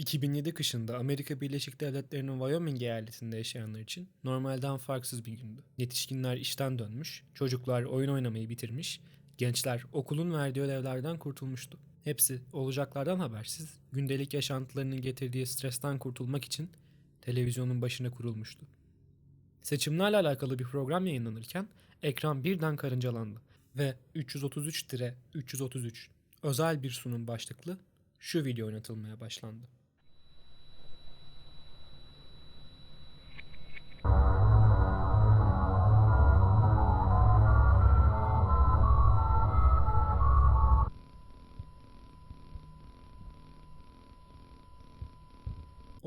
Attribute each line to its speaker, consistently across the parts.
Speaker 1: 2007 kışında Amerika Birleşik Devletleri'nin Wyoming eyaletinde yaşayanlar için normalden farksız bir gündü. Yetişkinler işten dönmüş, çocuklar oyun oynamayı bitirmiş, gençler okulun verdiği ödevlerden kurtulmuştu. Hepsi olacaklardan habersiz, gündelik yaşantılarının getirdiği stresten kurtulmak için televizyonun başına kurulmuştu. Seçimlerle alakalı bir program yayınlanırken ekran birden karıncalandı ve 333-333 özel bir sunum başlıklı şu video oynatılmaya başlandı.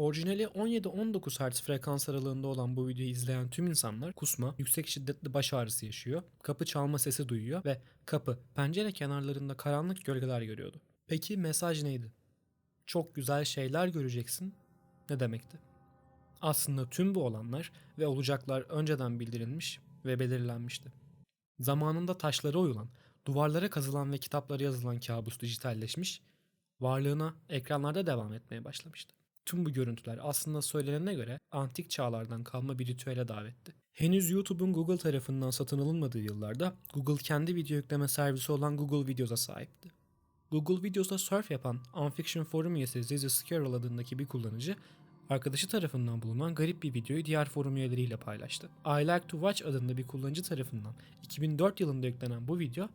Speaker 1: Orijinali 17-19 Hz frekans aralığında olan bu videoyu izleyen tüm insanlar kusma, yüksek şiddetli baş ağrısı yaşıyor, kapı çalma sesi duyuyor ve kapı, pencere kenarlarında karanlık gölgeler görüyordu. Peki mesaj neydi? Çok güzel şeyler göreceksin ne demekti? Aslında tüm bu olanlar ve olacaklar önceden bildirilmiş ve belirlenmişti. Zamanında taşlara oyulan, duvarlara kazılan ve kitaplara yazılan kabus dijitalleşmiş, varlığına ekranlarda devam etmeye başlamıştı. Tüm bu görüntüler aslında söylenene göre antik çağlardan kalma bir ritüele davetti. Henüz YouTube'un Google tarafından satın alınmadığı yıllarda Google kendi video yükleme servisi olan Google Videos'a sahipti. Google Videos'ta surf yapan Unfiction forum üyesi Zizi Scarroll adındaki bir kullanıcı arkadaşı tarafından bulunan garip bir videoyu diğer forum üyeleriyle paylaştı. I Like to Watch adında bir kullanıcı tarafından 2004 yılında yüklenen bu video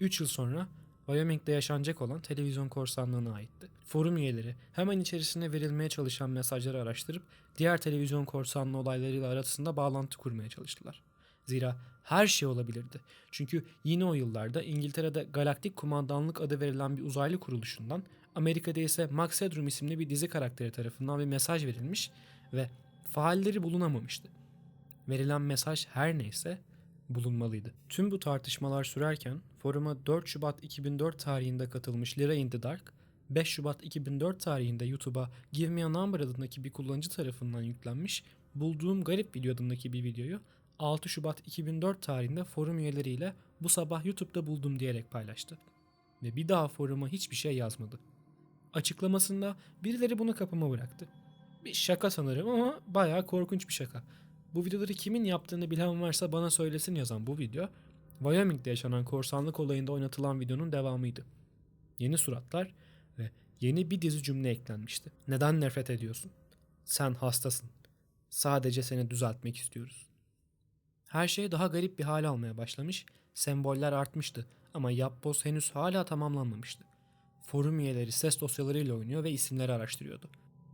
Speaker 1: 3 yıl sonra Wyoming'de yaşanacak olan televizyon korsanlığına aitti. Forum üyeleri hemen içerisine verilmeye çalışan mesajları araştırıp diğer televizyon korsanlığı olaylarıyla arasında bağlantı kurmaya çalıştılar. Zira her şey olabilirdi. Çünkü yine o yıllarda İngiltere'de Galaktik Kumandanlık adı verilen bir uzaylı kuruluşundan, Amerika'da ise Max Headroom isimli bir dizi karakteri tarafından bir mesaj verilmiş ve faalleri bulunamamıştı. Verilen mesaj her neyse bulunmalıydı. Tüm bu tartışmalar sürerken foruma 4 Şubat 2004 tarihinde katılmış Lyra in the Dark, 5 Şubat 2004 tarihinde YouTube'a Give Me a Number adındaki bir kullanıcı tarafından yüklenmiş bulduğum garip video adındaki bir videoyu 6 Şubat 2004 tarihinde forum üyeleriyle bu sabah YouTube'da buldum diyerek paylaştı. Ve bir daha foruma hiçbir şey yazmadı. Açıklamasında birileri bunu kapıma bıraktı. Bir şaka sanırım ama bayağı korkunç bir şaka. Bu videoları kimin yaptığını bilen varsa bana söylesin yazan bu video, Wyoming'de yaşanan korsanlık olayında oynatılan videonun devamıydı. Yeni suratlar ve yeni bir dizi cümle eklenmişti. Neden nefret ediyorsun? Sen hastasın. Sadece seni düzeltmek istiyoruz. Her şey daha garip bir hale almaya başlamış, semboller artmıştı ama yapboz henüz hala tamamlanmamıştı. Forum üyeleri ses dosyalarıyla oynuyor ve isimleri araştırıyordu.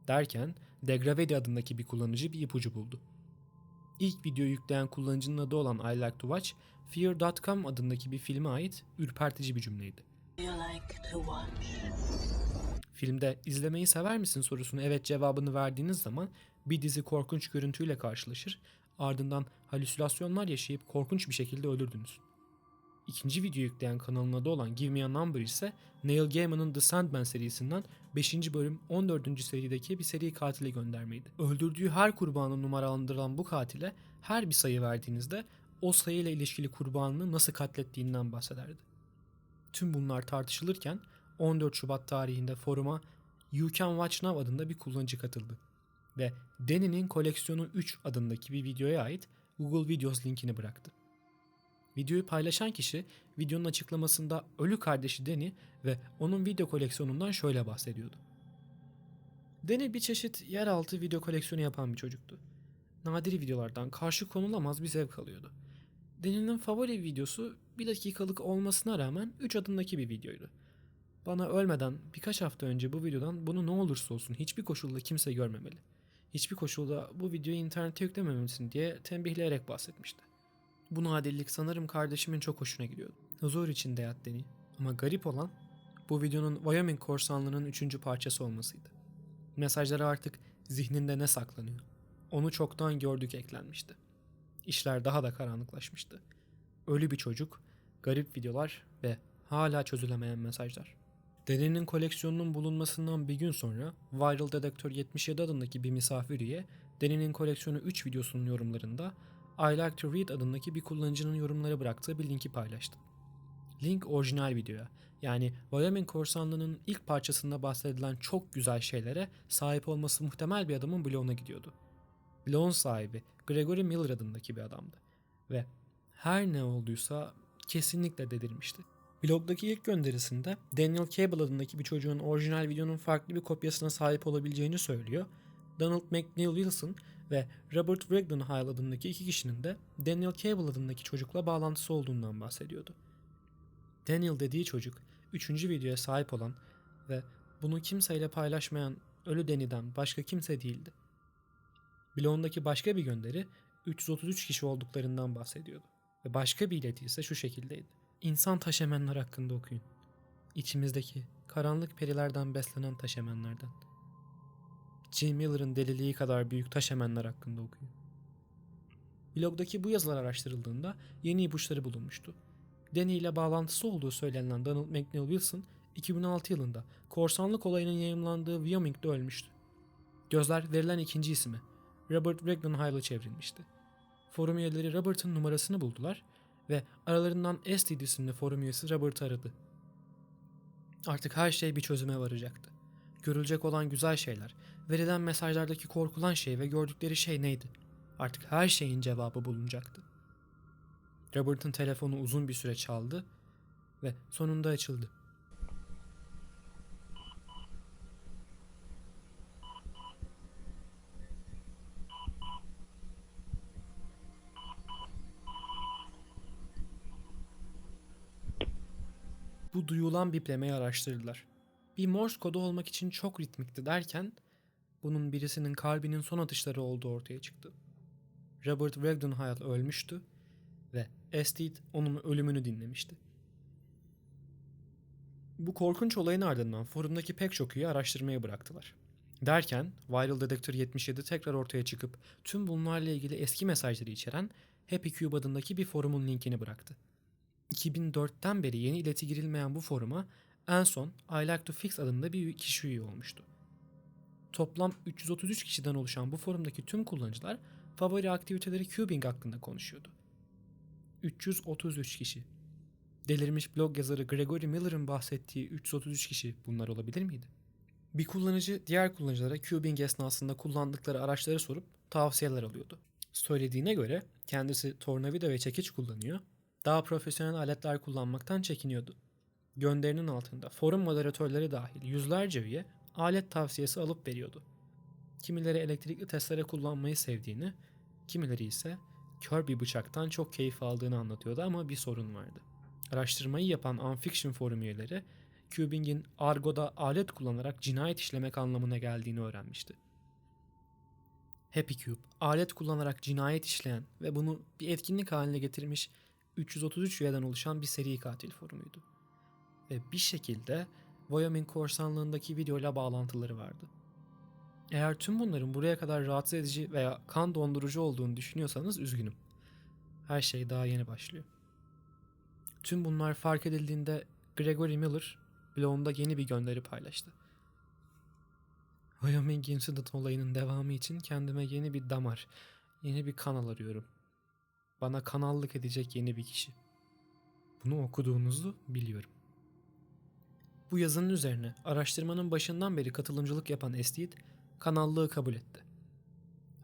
Speaker 1: Derken Degravedi adındaki bir kullanıcı bir ipucu buldu. İlk video yükleyen kullanıcının adı olan I Like to Watch, Fear.com adındaki bir filme ait ürpertici bir cümleydi. Filmde izlemeyi sever misin sorusunu evet cevabını verdiğiniz zaman bir dizi korkunç görüntüyle karşılaşır, ardından halüsinasyonlar yaşayıp korkunç bir şekilde ölürdünüz. İkinci video yükleyen kanalın adı olan Give Me a Number ise Neil Gaiman'ın The Sandman serisinden 5. bölüm 14. serideki bir seri katile göndermeydi. Öldürdüğü her kurbanı numaralandırılan bu katile her bir sayı verdiğinizde o sayıyla ilişkili kurbanını nasıl katlettiğinden bahsederdi. Tüm bunlar tartışılırken 14 Şubat tarihinde foruma You Can Watch Now adında bir kullanıcı katıldı ve Danny'nin koleksiyonu 3 adındaki bir videoya ait Google Videos linkini bıraktı. Videoyu paylaşan kişi videonun açıklamasında ölü kardeşi Danny ve onun video koleksiyonundan şöyle bahsediyordu. Danny bir çeşit yeraltı video koleksiyonu yapan bir çocuktu. Nadir videolardan karşı konulamaz bir zevk alıyordu. Danny'nin favori videosu bir dakikalık olmasına rağmen 3 adımdaki bir videoydu. Bana ölmeden birkaç hafta önce bu videodan bunu ne olursa olsun hiçbir koşulda kimse görmemeli. Hiçbir koşulda bu videoyu internete yüklememelisin diye tembihleyerek bahsetmişti. Bu nadirlik sanırım kardeşimin çok hoşuna gidiyordu. Huzur içinde yat Deni. Ama garip olan bu videonun Wyoming korsanlığının üçüncü parçası olmasıydı. Mesajları artık zihninde ne saklanıyor? Onu çoktan gördük eklenmişti. İşler daha da karanlıklaşmıştı. Ölü bir çocuk, garip videolar ve hala çözülemeyen mesajlar. Dedenin koleksiyonunun bulunmasından bir gün sonra Viral Detector 77 adındaki bir misafir üye Dene'nin koleksiyonu 3 videosunun yorumlarında I Like to Read adındaki bir kullanıcının yorumlara bıraktığı bir linki paylaştı. Link orijinal videoya yani Wyoming korsanlığının ilk parçasında bahsedilen çok güzel şeylere sahip olması muhtemel bir adamın bloğuna gidiyordu. Bloğun sahibi Gregory Miller adındaki bir adamdı ve her ne olduysa kesinlikle delirmişti. Blogdaki ilk gönderisinde Daniel Cable adındaki bir çocuğun orijinal videonun farklı bir kopyasına sahip olabileceğini söylüyor. Donald McNeil Wilson ve Robert Wigdenheil adındaki iki kişinin de Daniel Cable adındaki çocukla bağlantısı olduğundan bahsediyordu. Daniel dediği çocuk, üçüncü videoya sahip olan ve bunu kimseyle paylaşmayan ölü Danny'den başka kimse değildi. Blogundaki başka bir gönderi 333 kişi olduklarından bahsediyordu. Ve başka bir ileti ise şu şekildeydi. İnsan taşemenler hakkında okuyun. İçimizdeki karanlık perilerden beslenen taşemenlerden. Jim Miller'ın deliliği kadar büyük taşemenler hakkında okuyun. Blogdaki bu yazılar araştırıldığında yeni ipuçları bulunmuştu. Danny ile bağlantısı olduğu söylenen Donald McNeil Wilson 2006 yılında korsanlık olayının yayımlandığı Wyoming'de ölmüştü. Gözler verilen ikinci ismi Robert Wigdenheil'a çevrilmişti. Forum üyeleri Robert'ın numarasını buldular ve aralarından Estid isimli forum üyesi Robert'ı aradı. Artık her şey bir çözüme varacaktı. Görülecek olan güzel şeyler, verilen mesajlardaki korkulan şey ve gördükleri şey neydi? Artık her şeyin cevabı bulunacaktı. Robert'ın telefonu uzun bir süre çaldı ve sonunda açıldı. Bu duyulan biplemeyi araştırdılar. Bir Morse kodu olmak için çok ritmikti derken bunun birisinin kalbinin son atışları olduğu ortaya çıktı. Robert Wagdenheil ölmüştü ve Estid onun ölümünü dinlemişti. Bu korkunç olayın ardından forumdaki pek çok üye araştırmaya bıraktılar. Derken Viral Detector 77 tekrar ortaya çıkıp tüm bunlarla ilgili eski mesajları içeren Happy Cube adındaki bir forumun linkini bıraktı. 2004'ten beri yeni ileti girilmeyen bu foruma en son I Like to Fix adında bir kişi üye olmuştu. Toplam 333 kişiden oluşan bu forumdaki tüm kullanıcılar favori aktiviteleri cubing hakkında konuşuyordu. 333 kişi. Delirmiş blog yazarı Gregory Miller'ın bahsettiği 333 kişi bunlar olabilir miydi? Bir kullanıcı diğer kullanıcılara cubing esnasında kullandıkları araçları sorup tavsiyeler alıyordu. Söylediğine göre kendisi tornavida ve çekiç kullanıyor, daha profesyonel aletler kullanmaktan çekiniyordu. Gönderinin altında forum moderatörleri dahil yüzlerce üye alet tavsiyesi alıp veriyordu. Kimileri elektrikli testere kullanmayı sevdiğini, kimileri ise kör bir bıçaktan çok keyif aldığını anlatıyordu ama bir sorun vardı. Araştırmayı yapan Unfiction forum üyeleri, Cubing'in argoda alet kullanarak cinayet işlemek anlamına geldiğini öğrenmişti. Happy Cube, alet kullanarak cinayet işleyen ve bunu bir etkinlik haline getirmiş 333 üyeden oluşan bir seri katil forumuydu. Ve bir şekilde Wyoming korsanlığındaki videoyla bağlantıları vardı. Eğer tüm bunların buraya kadar rahatsız edici veya kan dondurucu olduğunu düşünüyorsanız üzgünüm. Her şey daha yeni başlıyor. Tüm bunlar fark edildiğinde Gregory Miller blogunda yeni bir gönderi paylaştı. Wyoming Incident olayının devamı için kendime yeni bir damar, yeni bir kanal arıyorum. Bana kanallık edecek yeni bir kişi. Bunu okuduğunuzu biliyorum. Bu yazının üzerine araştırmanın başından beri katılımcılık yapan Estid kanallığı kabul etti.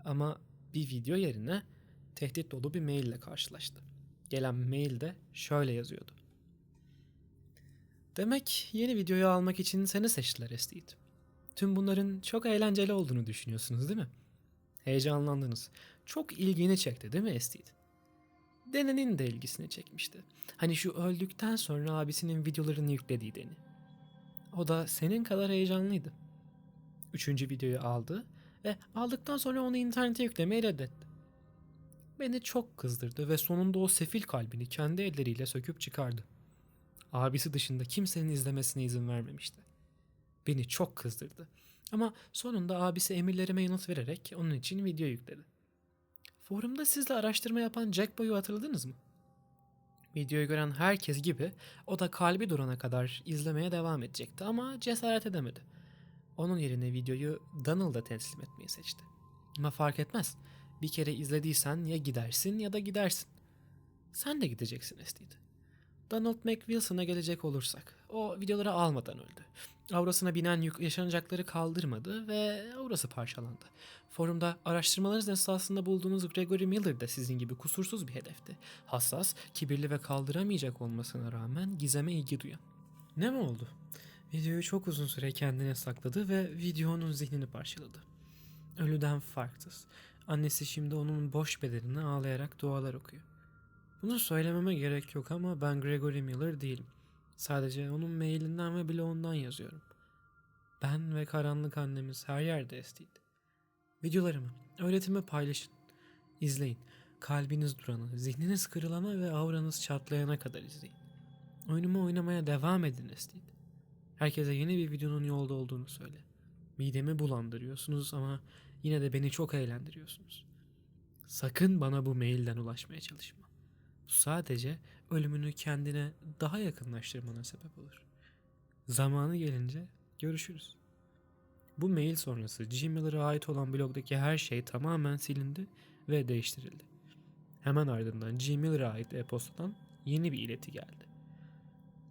Speaker 1: Ama bir video yerine tehdit dolu bir mail ile karşılaştı. Gelen mailde şöyle yazıyordu. Demek yeni videoyu almak için seni seçtiler Estid. Tüm bunların çok eğlenceli olduğunu düşünüyorsunuz değil mi? Heyecanlandınız. Çok ilgini çekti değil mi Estid? Deni'nin de ilgisini çekmişti. Hani şu öldükten sonra abisinin videolarını yüklediği Deni. O da senin kadar heyecanlıydı. Üçüncü videoyu aldı ve aldıktan sonra onu internete yüklemeyi reddetti. Beni çok kızdırdı ve sonunda o sefil kalbini kendi elleriyle söküp çıkardı. Abisi dışında kimsenin izlemesine izin vermemişti. Beni çok kızdırdı. Ama sonunda abisi emirlerime yanıt vererek onun için video yükledi. Forumda sizle araştırma yapan Jack Boy'u hatırladınız mı? Videoyu gören herkes gibi o da kalbi durana kadar izlemeye devam edecekti ama cesaret edemedi. Onun yerine videoyu Donald'a teslim etmeyi seçti. Ama fark etmez. Bir kere izlediysen ya gidersin ya da gidersin. Sen de gideceksin Estid. Donald McWilson'a gelecek olursak, o videoları almadan öldü. Aurasına binen yük yaşanacakları kaldırmadı ve aurası parçalandı. Forumda araştırmalarınız esasında bulduğunuz Gregory Miller de sizin gibi kusursuz bir hedefti. Hassas, kibirli ve kaldıramayacak olmasına rağmen gizeme ilgi duyan. Ne mi oldu? Videoyu çok uzun süre kendine sakladı ve videonun zihnini parçaladı. Ölüden farksız. Annesi şimdi onun boş bedenine ağlayarak dualar okuyor. Bunu söylememe gerek yok ama ben Gregory Miller değilim. Sadece onun mailinden ve blogundan yazıyorum. Ben ve karanlık annemiz her yerde estiydi. Videolarımı, öğretimi paylaşın. İzleyin. Kalbiniz durana, zihniniz kırılana ve auranız çatlayana kadar izleyin. Oyunumu oynamaya devam edin estiydi. Herkese yeni bir videonun yolda olduğunu söyle. Midemi bulandırıyorsunuz ama yine de beni çok eğlendiriyorsunuz. Sakın bana bu mailden ulaşmaya çalışma. Bu sadece ölümünü kendine daha yakınlaştırmana sebep olur. Zamanı gelince görüşürüz. Bu mail sonrası Gmail'e ait olan blogdaki her şey tamamen silindi ve değiştirildi. Hemen ardından Gmail'e ait e-postadan yeni bir ileti geldi.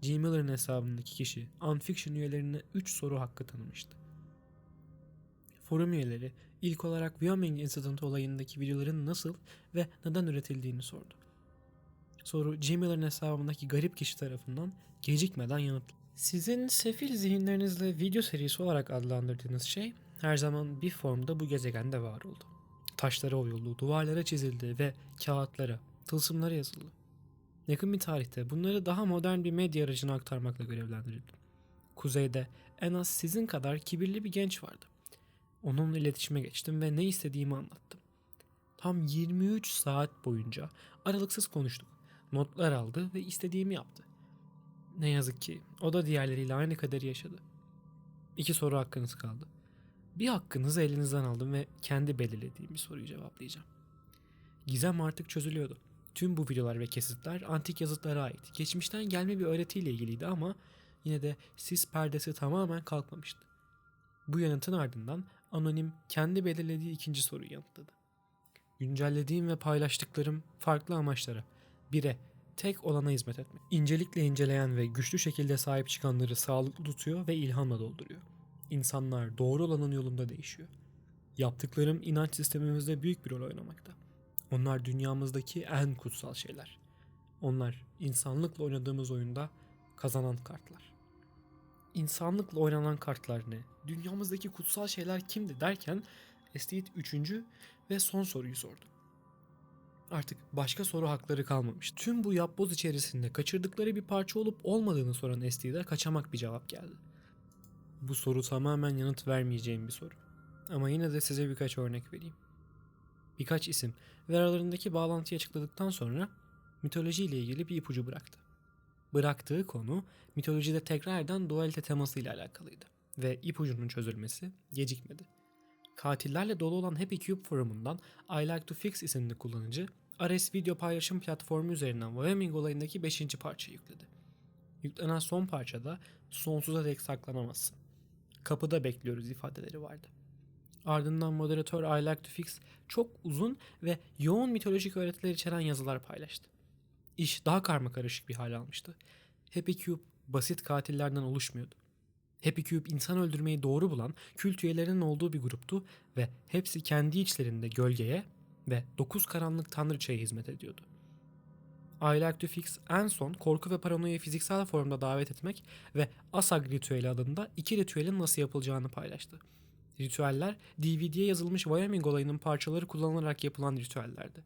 Speaker 1: Gmail'in hesabındaki kişi Unfiction üyelerine 3 soru hakkı tanımıştı. Forum üyeleri ilk olarak Wyoming Incident olayındaki videoların nasıl ve neden üretildiğini sordu. Soru Gmail'in hesabındaki garip kişi tarafından gecikmeden yanıtlandı. Sizin sefil zihinlerinizle video serisi olarak adlandırdığınız şey her zaman bir formda bu gezegende var oldu. Taşlara oyuldu, duvarlara çizildi ve kağıtlara, tılsımlara yazıldı. Yakın bir tarihte bunları daha modern bir medya aracına aktarmakla görevlendirildim. Kuzeyde en az sizin kadar kibirli bir genç vardı. Onunla iletişime geçtim ve ne istediğimi anlattım. Tam 23 saat boyunca aralıksız konuştuk. Notlar aldı ve istediğimi yaptı. Ne yazık ki o da diğerleriyle aynı kaderi yaşadı. İki soru hakkınız kaldı. Bir hakkınızı elinizden aldım ve kendi belirlediğim bir soruyu cevaplayacağım. Gizem artık çözülüyordu. Tüm bu videolar ve kesitler antik yazıtlara ait. Geçmişten gelme bir öğretiyle ilgiliydi ama yine de sis perdesi tamamen kalkmamıştı. Bu yanıtın ardından anonim kendi belirlediği ikinci soruyu yanıtladı. Güncellediğim ve paylaştıklarım farklı amaçlara. Bire, tek olana hizmet etmek. İncelikle inceleyen ve güçlü şekilde sahip çıkanları sağlıklı tutuyor ve ilhamla dolduruyor. İnsanlar doğru olanın yolunda değişiyor. Yaptıklarım inanç sistemimizde büyük bir rol oynamakta. Onlar dünyamızdaki en kutsal şeyler. Onlar insanlıkla oynadığımız oyunda kazanan kartlar. İnsanlıkla oynanan kartlar ne? Dünyamızdaki kutsal şeyler kimdi derken Estate 3. ve son soruyu sordu. Artık başka soru hakları kalmamış. Tüm bu yapboz içerisinde kaçırdıkları bir parça olup olmadığını soran Esti'de kaçamak bir cevap geldi. Bu soru tamamen yanıt vermeyeceğim bir soru. Ama yine de size birkaç örnek vereyim. Birkaç isim ve aralarındaki bağlantıyı açıkladıktan sonra mitoloji ile ilgili bir ipucu bıraktı. Bıraktığı konu mitolojide tekrar eden dualite teması ile alakalıydı ve ipucunun çözülmesi gecikmedi. Katillerle dolu olan Happy Cube forumundan I Like to Fix isimli kullanıcı Ares video paylaşım platformu üzerinden Wyoming olayındaki 5. parçayı yükledi. Yüklenen son parçada sonsuza dek saklanamazsın. Kapıda bekliyoruz ifadeleri vardı. Ardından moderatör I Like to Fix çok uzun ve yoğun mitolojik öğretiler içeren yazılar paylaştı. İş daha karma karışık bir hal almıştı. Happy Cube basit katillerden oluşmuyordu. Happy Cube insan öldürmeyi doğru bulan kült üyelerinin olduğu bir gruptu ve hepsi kendi içlerinde gölgeye ve dokuz karanlık tanrıçaya hizmet ediyordu. I Like to Fix en son korku ve paranoyayı fiziksel formda davet etmek ve Asag ritüeli adında iki ritüelin nasıl yapılacağını paylaştı. Ritüeller DVD'ye yazılmış Wyoming olayının parçaları kullanılarak yapılan ritüellerdi.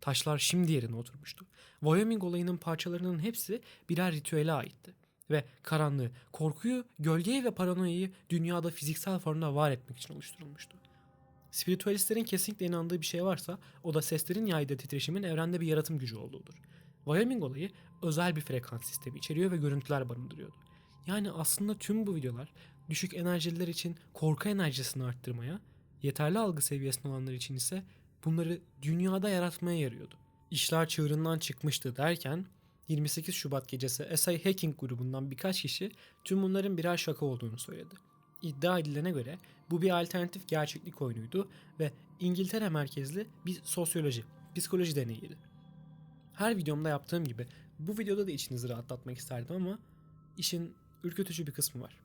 Speaker 1: Taşlar şimdi yerine oturmuştu. Wyoming olayının parçalarının hepsi birer ritüele aitti. Ve karanlığı, korkuyu, gölgeyi ve paranoyayı dünyada fiziksel formda var etmek için oluşturulmuştu. Spiritüalistlerin kesinlikle inandığı bir şey varsa o da seslerin yaydığı titreşimin evrende bir yaratım gücü olduğudur. Wyoming olayı özel bir frekans sistemi içeriyor ve görüntüler barındırıyordu. Yani aslında tüm bu videolar düşük enerjililer için korku enerjisini arttırmaya, yeterli algı seviyesinde olanlar için ise bunları dünyada yaratmaya yarıyordu. İşler çığırından çıkmıştı derken 28 Şubat gecesi SI Hacking grubundan birkaç kişi tüm bunların birer şaka olduğunu söyledi. İddia edilene göre bu bir alternatif gerçeklik oyunuydu ve İngiltere merkezli bir sosyoloji, psikoloji deneyiydi. Her videomda yaptığım gibi Bu videoda da içinizi rahatlatmak isterdim ama işin ürkütücü bir kısmı var.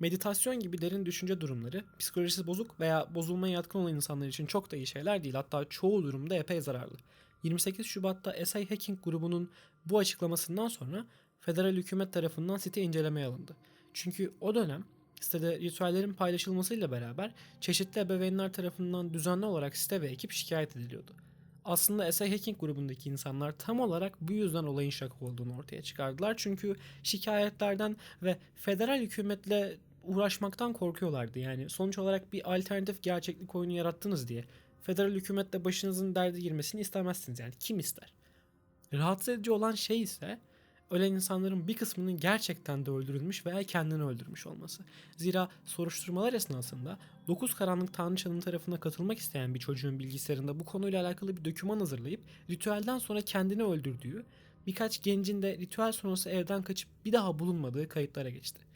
Speaker 1: Meditasyon gibi derin düşünce durumları psikolojisi bozuk veya bozulmaya yatkın olan insanlar için çok da iyi şeyler değil. Hatta çoğu durumda epey zararlı. 28 Şubat'ta SI Hacking grubunun bu açıklamasından sonra federal hükümet tarafından site incelemeye alındı. Çünkü o dönem sitede ritüellerin paylaşılmasıyla beraber çeşitli ebeveynler tarafından düzenli olarak site ve ekip şikayet ediliyordu. Aslında SI Hacking grubundaki insanlar tam olarak bu yüzden olayın şaka olduğunu ortaya çıkardılar. Çünkü şikayetlerden ve federal hükümetle uğraşmaktan korkuyorlardı. Yani sonuç olarak bir alternatif gerçeklik oyunu yarattınız diye federal hükümetle başınızın derde girmesini istemezsiniz. Yani kim ister? Rahatsız edici olan şey ise ölen insanların bir kısmının gerçekten de öldürülmüş veya kendini öldürmüş olması. Zira soruşturmalar esnasında 9 karanlık tanrıçanın tarafına katılmak isteyen bir çocuğun bilgisayarında bu konuyla alakalı bir doküman hazırlayıp ritüelden sonra kendini öldürdüğü, birkaç gencin de ritüel sonrası evden kaçıp bir daha bulunmadığı kayıtlara geçti.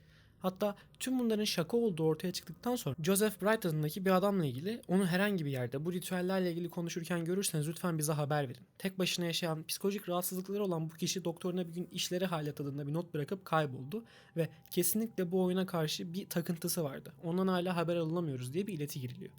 Speaker 1: Hatta tüm bunların şaka olduğu ortaya çıktıktan sonra Joseph Bright adındaki bir adamla ilgili onu herhangi bir yerde bu ritüellerle ilgili konuşurken görürseniz lütfen bize haber verin. Tek başına yaşayan psikolojik rahatsızlıkları olan bu kişi doktoruna bir gün işleri halet adında bir not bırakıp kayboldu ve kesinlikle bu oyuna karşı bir takıntısı vardı. Ondan hala haber alınamıyoruz diye bir ileti giriliyor.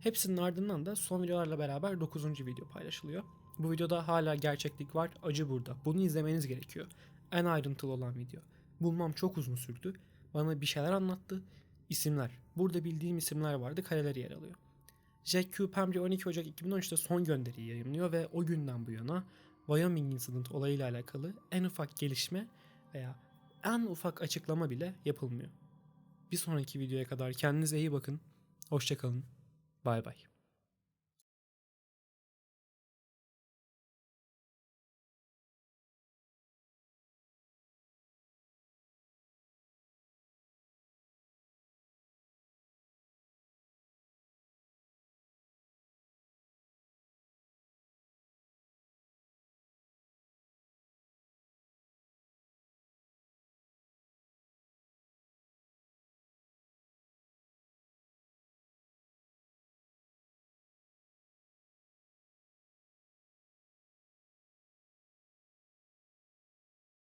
Speaker 1: Hepsinin ardından da son videolarla beraber 9. video paylaşılıyor. Bu videoda hala gerçeklik var, acı burada. Bunu izlemeniz gerekiyor. En ayrıntılı olan video. Bulmam çok uzun sürdü. Bana bir şeyler anlattı. İsimler. Burada bildiğim isimler vardı. Kareleri yer alıyor. Jack Q. Pembrey 12 Ocak 2013'te son gönderiyi yayınlıyor ve o günden bu yana Wyoming Incident olayıyla alakalı en ufak gelişme veya en ufak açıklama bile yapılmıyor. Bir sonraki videoya kadar kendinize iyi bakın. Hoşçakalın. Bay bay.